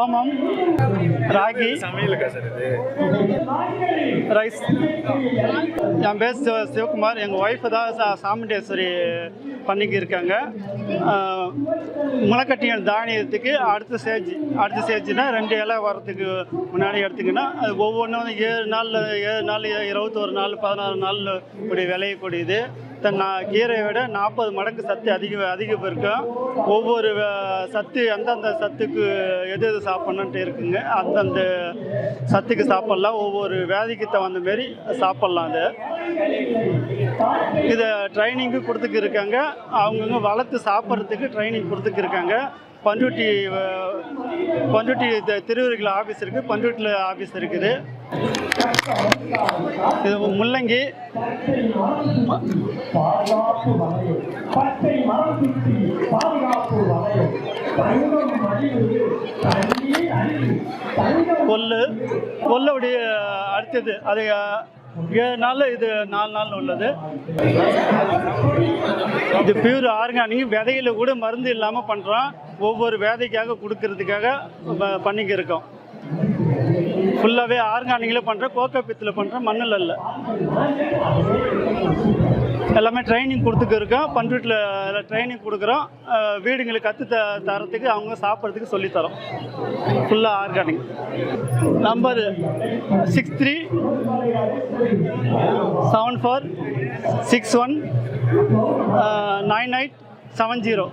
ஓமம் ராகி ரைஸ். என் பேர் சிவ சிவகுமார். எங்கள் ஒய்ஃப் தான் சா சாமுண்டேஸ்வரி பண்ணிக்கு இருக்காங்க. முளைக்கட்டியல் தானியத்துக்கு அடுத்த ஸ்டேஜ் அடுத்த ஸ்டேஜ்னால் ரெண்டு இலை வரத்துக்கு முன்னாடி எடுத்திங்கன்னா அது ஒவ்வொன்றும் ஏழு நாளில் ஏழு நாள் இருபத்தோரு நாள் பதினாறு நாள் இப்படி விளையக்கூடியது கீரையை விட நாற்பது மடங்கு சத்து அதிக அதிகம் இருக்கும் ஒவ்வொரு சத்து அந்தந்த சத்துக்கு எது எது சாப்பிட்ணுன்ட்டு இருக்குங்க. அந்தந்த சத்துக்கு சாப்பிட்லாம். ஒவ்வொரு வியாதிக்கு தகுந்த மாரி சாப்பிட்லாம் அது. இதை ட்ரைனிங்கு கொடுத்துக்கு இருக்காங்க அவங்கவுங்க வளர்த்து சாப்பிட்றதுக்கு ட்ரைனிங் கொடுத்துக்கு இருக்காங்க பண்ருட்டி பண்ருட்டி திருவருகில் ஆஃபீஸ் இருக்குது பண்ருட்டியில் ஆஃபீஸ் இருக்குது. இது முள்ளங்கி. பாதுகாப்பு கொல்லு கொல்லுடைய அடுத்தது. அதை ஏழு நாள் இது நாலு நாள் உள்ளது. இது பியூர் ஆர்கானிக் விதையில கூட மருந்து இல்லாமல் பண்ணுறோம் ஒவ்வொரு வேதைக்காக கொடுக்கறதுக்காக ப- ஃபுல்லாகவே ஆர்கானிக்கில் பண்ணுறோம் கோகோ பித்தில் பண்ணுறேன் மண்ணில் இல்லை எல்லாமே ட்ரைனிங் கொடுத்துக்கு இருக்கோம். பண்ருட்டில் ட்ரைனிங் கொடுக்குறோம். வீடுங்களுக்கு கற்று த தரத்துக்கு அவங்க சாப்பிட்றதுக்கு சொல்லித்தரோம் ஃபுல்லாக organic. Number six three seven four six one nine eight seven zero